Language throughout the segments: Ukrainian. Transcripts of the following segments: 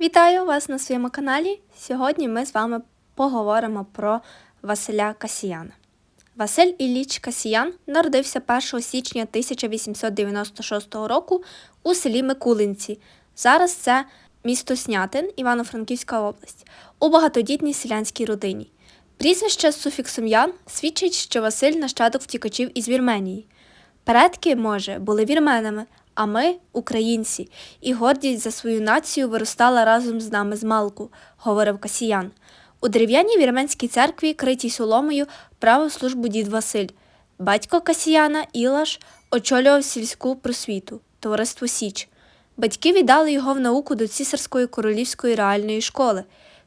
Вітаю вас на своєму каналі. Сьогодні ми з вами поговоримо про Василя Касіяна. Василь Ілліч Касіян народився 1 січня 1896 року у селі Микулинці. Зараз це місто Снятин, Івано-Франківська область, у багатодітній селянській родині. Прізвище з суфіксом Ян свідчить, що Василь нащадок втікачів із Вірменії. Предки, може, були вірменами, а ми українці, і гордість за свою націю виростала разом з нами з малку, говорив Касіян. У дерев'яній вірменській церкві, критій соломою, правив службу дід Василь. Батько Касіяна Ілаш очолював сільську просвіту, товариство Січ. Батьки віддали його в науку до цісарської королівської реальної школи.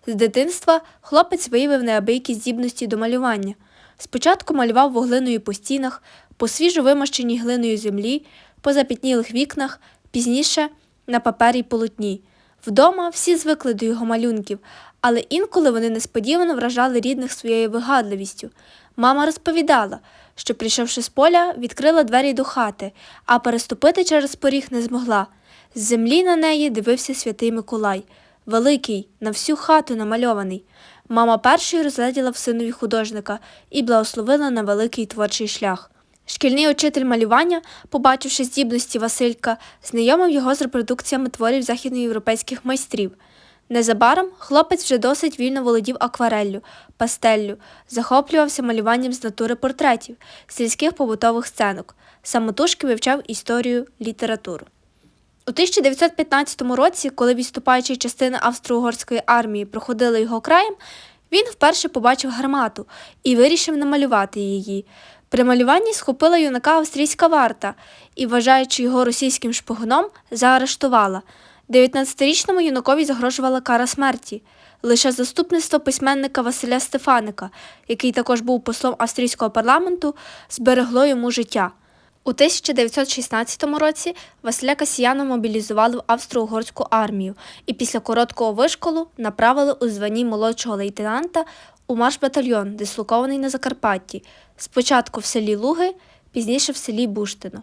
З дитинства хлопець виявив неабиякі здібності до малювання. Спочатку малював вуглиною по стінах, по свіжо вимощеній глиною землі, по запітнілих вікнах, пізніше на папері полотні. Вдома всі звикли до його малюнків, але інколи вони несподівано вражали рідних своєю вигадливістю. Мама розповідала, що, прийшовши з поля, відкрила двері до хати, а переступити через поріг не змогла. З землі на неї дивився святий Миколай, великий, на всю хату намальований. Мама першою розгляділа в синові художника і благословила на великий творчий шлях. Шкільний учитель малювання, побачивши здібності Василька, знайомив його з репродукціями творів західноєвропейських майстрів. Незабаром хлопець вже досить вільно володів аквареллю, пастеллю, захоплювався малюванням з натури портретів, сільських побутових сценок, самотужки вивчав історію, літературу. У 1915 році, коли відступаючі частини австро-угорської армії проходили його краєм, він вперше побачив гармату і вирішив намалювати її. При малюванні схопила юнака австрійська варта і, вважаючи його російським шпигуном, заарештувала. 19-річному юнакові загрожувала кара смерті. Лише заступництво письменника Василя Стефаника, який також був послом австрійського парламенту, зберегло йому життя. У 1916 році Василя Касіяна мобілізували в австро-угорську армію і після короткого вишколу направили у званні молодшого лейтенанта у марш-батальйон, дислокований на Закарпатті, спочатку в селі Луги, пізніше в селі Буштино.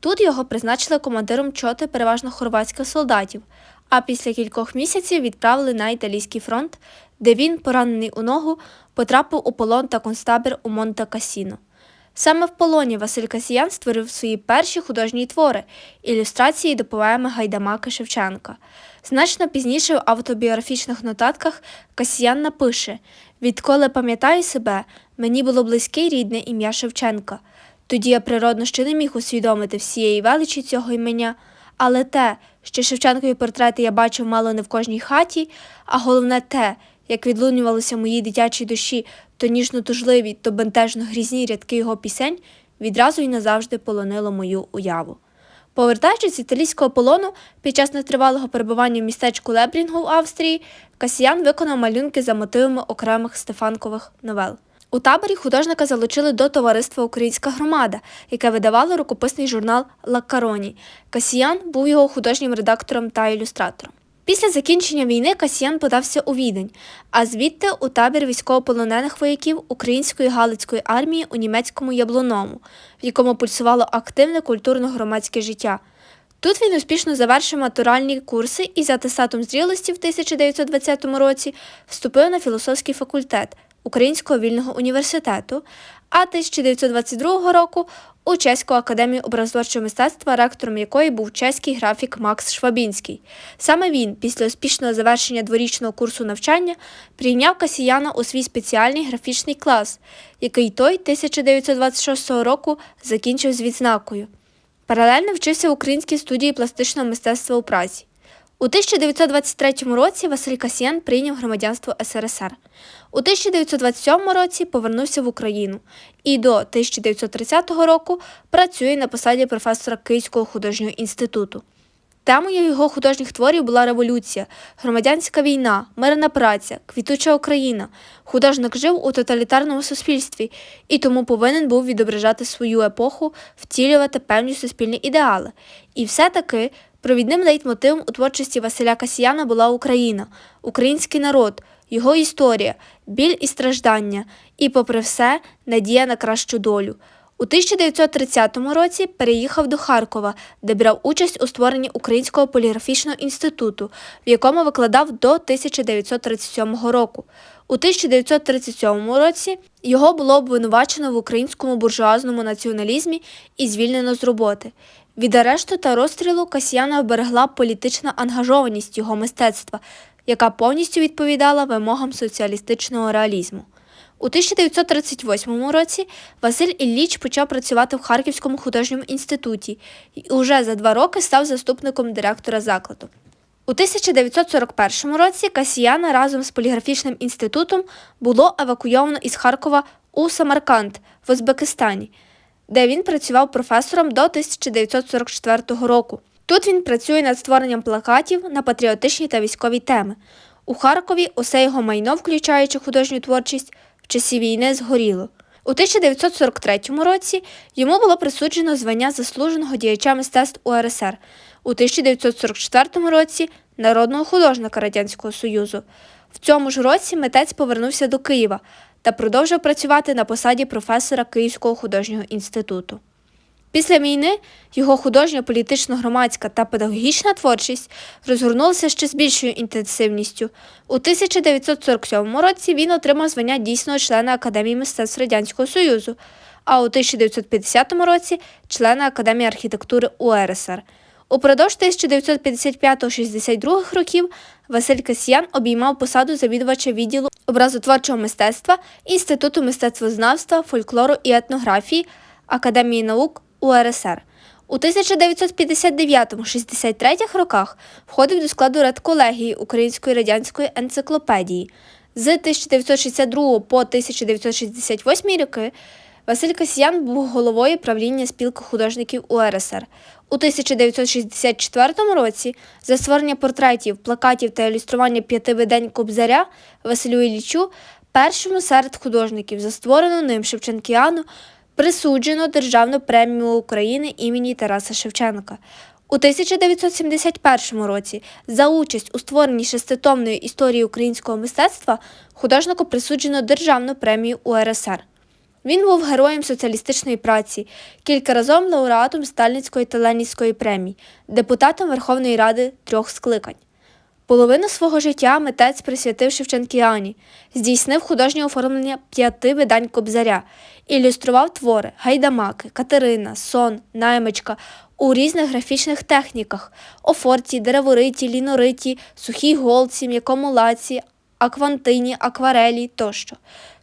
Тут його призначили командиром чоти переважно хорватських солдатів, а після кількох місяців відправили на італійський фронт, де він, поранений у ногу, потрапив у полон та концтабір у Монте Касіно. Саме в полоні Василь Касіян створив свої перші художні твори, ілюстрації до поеми Гайдамаки Шевченка. Значно пізніше в автобіографічних нотатках Касіян напише Відколи пам'ятаю себе, мені було близьке рідне ім'я Шевченка. Тоді я природно ще не міг усвідомити всієї величі цього імення, але те, що Шевченкові портрети я бачив мало не в кожній хаті, а головне те, як відлунювалися в моїй дитячій душі то ніжно тужливі, то бентежно грізні рядки його пісень, відразу й назавжди полонило мою уяву. Повертаючись з італійського полону, під час нетривалого перебування в містечку Лебрінгу в Австрії, Касіян виконав малюнки за мотивами окремих Стефанкових новел. У таборі художника залучили до товариства Українська громада, яке видавало рукописний журнал Лакароні. Касіян був його художнім редактором та ілюстратором. Після закінчення війни Касьян подався у Відень, а звідти у табір військовополонених вояків Української Галицької армії у німецькому Яблуному, в якому пульсувало активне культурно-громадське життя. Тут він успішно завершив матуральні курси і за атестатом зрілості в 1920 році вступив на філософський факультет Українського вільного університету, а 1922 року у Чеську академію образотворчого мистецтва, ректором якої був чеський графік Макс Швабінський. Саме він, після успішного завершення дворічного курсу навчання, прийняв Касіяна у свій спеціальний графічний клас, який той 1926 року закінчив з відзнакою. Паралельно вчився в українській студії пластичного мистецтва у Празі. У 1923 році Василь Касьян прийняв громадянство СРСР. У 1927 році повернувся в Україну і до 1930 року працює на посаді професора Київського художнього інституту. Темою його художніх творів була революція, громадянська війна, мирна праця, квітуча Україна. Художник жив у тоталітарному суспільстві і тому повинен був відображати свою епоху, втілювати певні суспільні ідеали. І все-таки провідним лейтмотивом у творчості Василя Касіяна була Україна, український народ, його історія, біль і страждання, і, попри все, надія на кращу долю. У 1930 році переїхав до Харкова, де брав участь у створенні Українського поліграфічного інституту, в якому викладав до 1937 року. У 1937 році його було обвинувачено в українському буржуазному націоналізмі і звільнено з роботи. Від арешту та розстрілу Касьяна вберегла політична ангажованість його мистецтва, яка повністю відповідала вимогам соціалістичного реалізму. У 1938 році Василь Ілліч почав працювати в Харківському художньому інституті і уже за два роки став заступником директора закладу. У 1941 році Касіяна разом з поліграфічним інститутом було евакуйовано із Харкова у Самарканд в Узбекистані, де він працював професором до 1944 року. Тут він працює над створенням плакатів на патріотичні та військові теми. У Харкові усе його майно, включаючи художню творчість, в часі війни згоріло. У 1943 році йому було присуджено звання заслуженого діяча мистецтв УРСР, у 1944 році народного художника Радянського Союзу. В цьому ж році митець повернувся до Києва та продовжив працювати на посаді професора Київського художнього інституту. Після війни його художня, політично-громадська та педагогічна творчість розгорнулася ще з більшою інтенсивністю. У 1947 році він отримав звання дійсного члена Академії мистецтв Радянського Союзу, а у 1950 році члена Академії архітектури УРСР. Упродовж 1955-62 років Василь Касьян обіймав посаду завідувача відділу образотворчого мистецтва Інституту мистецтвознавства, фольклору і етнографії Академії наук УРСР. У 1959-63 роках входив до складу редколегії Української радянської енциклопедії. З 1962 по 1968 роки Василь Касьян був головою правління спілки художників УРСР. У 1964 році за створення портретів, плакатів та ілюстрування п'яти видань Кобзаря Василю Іллічу, першому серед художників за створену ним Шевченкіану, присуджено Державну премію України імені Тараса Шевченка. У 1971 році за участь у створенні шеститомної історії українського мистецтва художнику присуджено Державну премію УРСР. Він був героєм соціалістичної праці, кількаразом лауреатом Сталінської та Ленінської премій, депутатом Верховної Ради трьох скликань. Половину свого життя митець присвятив Шевченкіані, здійснив художнє оформлення п'яти видань Кобзаря, ілюстрував твори Гайдамаки, Катерина, Сон, Наймичка у різних графічних техніках офорті, деревориті, лінориті, сухій голці, м'якому лаці, аквантині, акварелі тощо.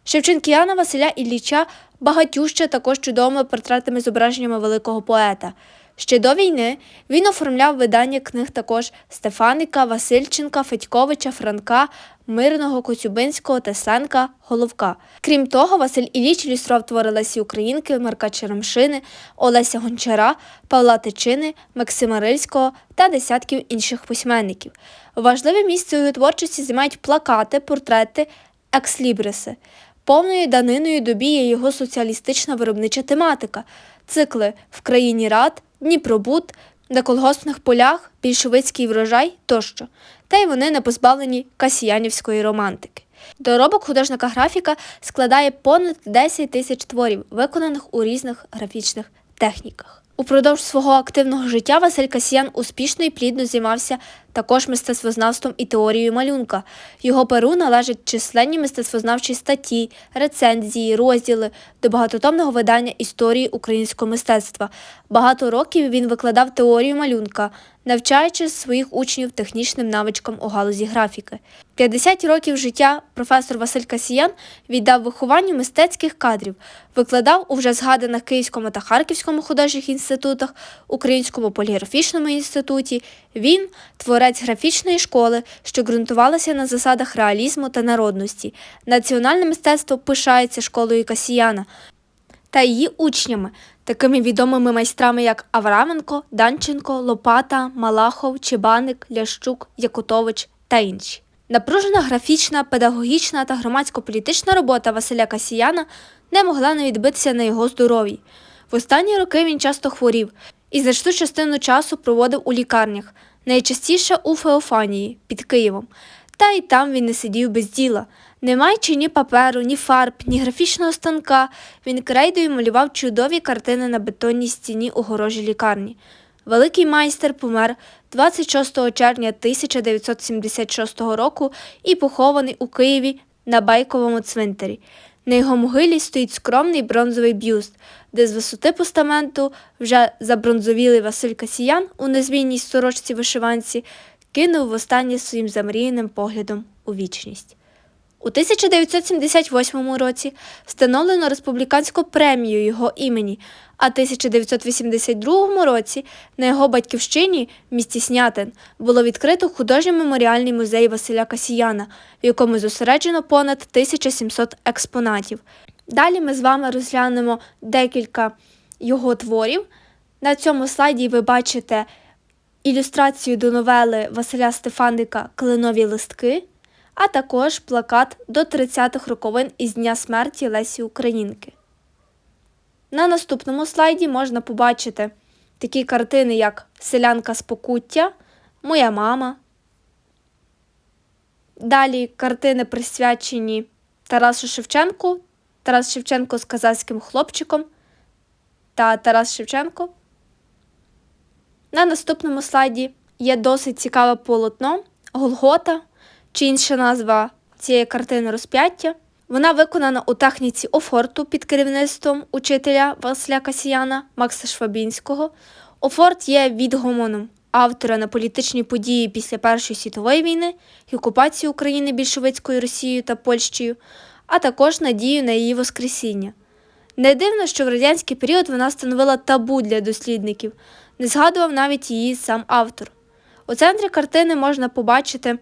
Шевченкіана Василя Ілліча багатюща також чудовими портретами зображеннями великого поета. Ще до війни він оформляв видання книг також Стефаника, Васильченка, Федьковича, Франка, Мирного, Коцюбинського, Тесленка, Головка. Крім того, Василь Ілліч ілюстрував твори Лесі Українки, Марка Черемшини, Олеся Гончара, Павла Тичини, Максима Рильського та десятків інших письменників. Важливе місце у його творчості займають плакати, портрети, екслібриси. Повною даниною добі є його соціалістична виробнича тематика, цикли в країні рад, Дніпробуд, на колгоспних полях, більшовицький врожай тощо, та й вони не позбавлені касіянівської романтики. Доробок художника графіка складає понад 10 тисяч творів, виконаних у різних графічних техніках. Упродовж свого активного життя Василь Касьян успішно і плідно займався також мистецтвознавством і теорією малюнка. Його перу належать численні мистецтвознавчі статті, рецензії, розділи до багатотомного видання історії українського мистецтва. Багато років він викладав теорію малюнка, навчаючи своїх учнів технічним навичкам у галузі графіки. 50 років життя професор Василь Касіян віддав вихованню мистецьких кадрів, викладав у вже згаданих Київському та Харківському художніх інститутах, Українському поліграфічному інституті. Він творець графічної школи, що ґрунтувалася на засадах реалізму та народності. Національне мистецтво пишається школою Касіяна та її учнями, такими відомими майстрами, як Авраменко, Данченко, Лопата, Малахов, Чебаник, Лящук, Якутович та інші. Напружена графічна, педагогічна та громадсько-політична робота Василя Касіяна не могла не відбитися на його здоров'ї. В останні роки він часто хворів і значну частину часу проводив у лікарнях, найчастіше у Феофанії під Києвом, Та й там він не сидів без діла. Не маючи ні паперу, ні фарб, ні графічного станка, він крейдою малював чудові картини на бетонній стіні у огорожі лікарні. Великий майстер помер 26 червня 1976 року і похований у Києві на Байковому цвинтарі. На його могилі стоїть скромний бронзовий бюст, де з висоти постаменту вже забронзовілий Василь Касіян у незвійній сорочці вишиванці кинув востаннє своїм замріяним поглядом у вічність. У 1978 році встановлено республіканську премію його імені, а 1982 році на його батьківщині в місті Снятин було відкрито художньо-меморіальний музей Василя Касіяна, в якому зосереджено понад 1700 експонатів. Далі ми з вами розглянемо декілька його творів. На цьому слайді ви бачите ілюстрацію до новели Василя Стефаника Кленові листки, а також плакат до 30-х роковин із Дня смерті Лесі Українки. На наступному слайді можна побачити такі картини, як Селянка з Покуття, Моя мама. Далі картини присвячені Тарасу Шевченку, Тарас Шевченко з казацьким хлопчиком та Тарас Шевченко. На наступному слайді є досить цікаве полотно Голгота, чи інша назва цієї картини розп'яття. Вона виконана у техніці офорту під керівництвом учителя Василя Касіяна Макса Швабінського. Офорт є відгомоном автора на політичні події після Першої світової війни і окупації України більшовицькою Росією та Польщею, а також надію на її воскресіння. Не дивно, що в радянський період вона становила табу для дослідників, не згадував навіть її сам автор. У центрі картини можна побачити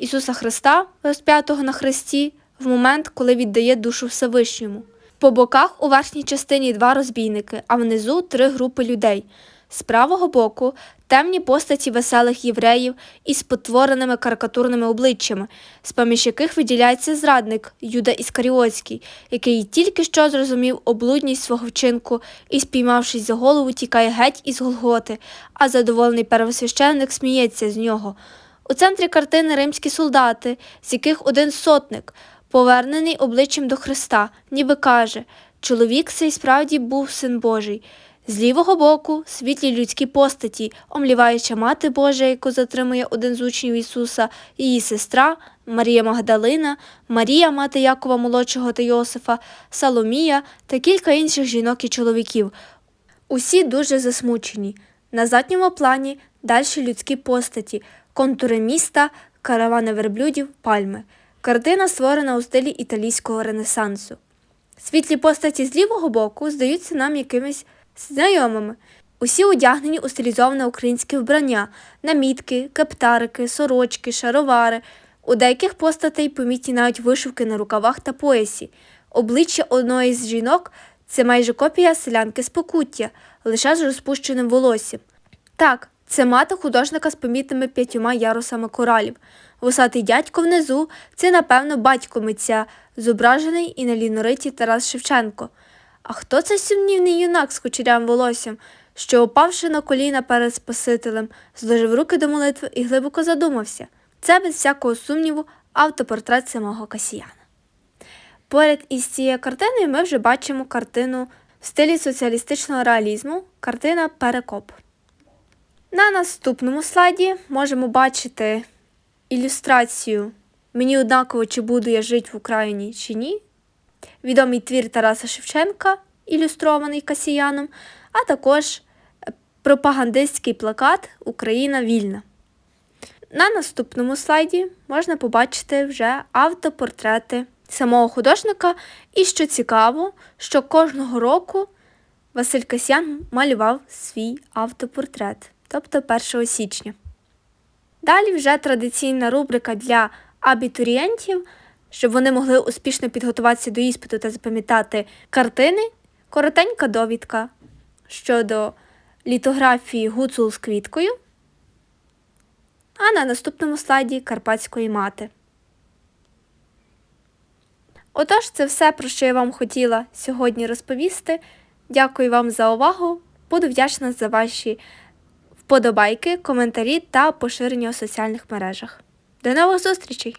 Ісуса Христа, розп'ятого на хресті, в момент, коли віддає душу Всевишньому. По боках у верхній частині два розбійники, а внизу три групи людей. З правого боку темні постаті веселих євреїв із потвореними карикатурними обличчями, з поміж яких виділяється зрадник Юда Іскаріотський, який тільки що зрозумів облудність свого вчинку і, спіймавшись за голову, тікає геть із Голготи, а задоволений первосвященник сміється з нього. У центрі картини римські солдати, з яких один сотник, повернений обличчям до Христа, ніби каже чоловік цей справді був син Божий. З лівого боку світлі людські постаті, омліваюча мати Божа, яку затримує один з учнів Ісуса, її сестра Марія Магдалина, Марія, мати Якова Молодшого та Йосифа, Саломія та кілька інших жінок і чоловіків. Усі дуже засмучені. На задньому плані дальші людські постаті, контури міста, каравани верблюдів, пальми. Картина створена у стилі італійського ренесансу. Світлі постаті з лівого боку здаються нам якимись знайомими. Усі одягнені у стилізоване українське вбрання, намітки, кептарики, сорочки, шаровари. У деяких постатей помітні навіть вишивки на рукавах та поясі. Обличчя одної з жінок це майже копія селянки з покуття, лише з розпущеним волоссям. Так, це мати художника з помітними п'ятьома ярусами коралів. Вусатий дядько внизу це, напевно, батько митця, зображений і на лінориті Тарас Шевченко. А хто цей сумнівний юнак з кучерявим волоссям, що, опавши на коліна перед Спасителем, зложив руки до молитви і глибоко задумався? Це без всякого сумніву автопортрет самого Касіяна. Поряд із цією картиною ми вже бачимо картину в стилі соціалістичного реалізму, картина Перекоп. На наступному слайді можемо бачити ілюстрацію Мені однаково, чи буду я жити в Україні чи ні. Відомий твір Тараса Шевченка, ілюстрований Касіяном, а також пропагандистський плакат Україна вільна. На наступному слайді можна побачити вже автопортрети самого художника. І що цікаво, що кожного року Василь Касьян малював свій автопортрет, тобто 1 січня. Далі вже традиційна рубрика для абітурієнтів, щоб вони могли успішно підготуватися до іспиту та запам'ятати картини, коротенька довідка щодо літографії гуцул з квіткою. А на наступному слайді Карпатської мати. Отож, це все, про що я вам хотіла сьогодні розповісти. Дякую вам за увагу. Буду вдячна за ваші вподобайки, коментарі та поширення у соціальних мережах. До нових зустрічей!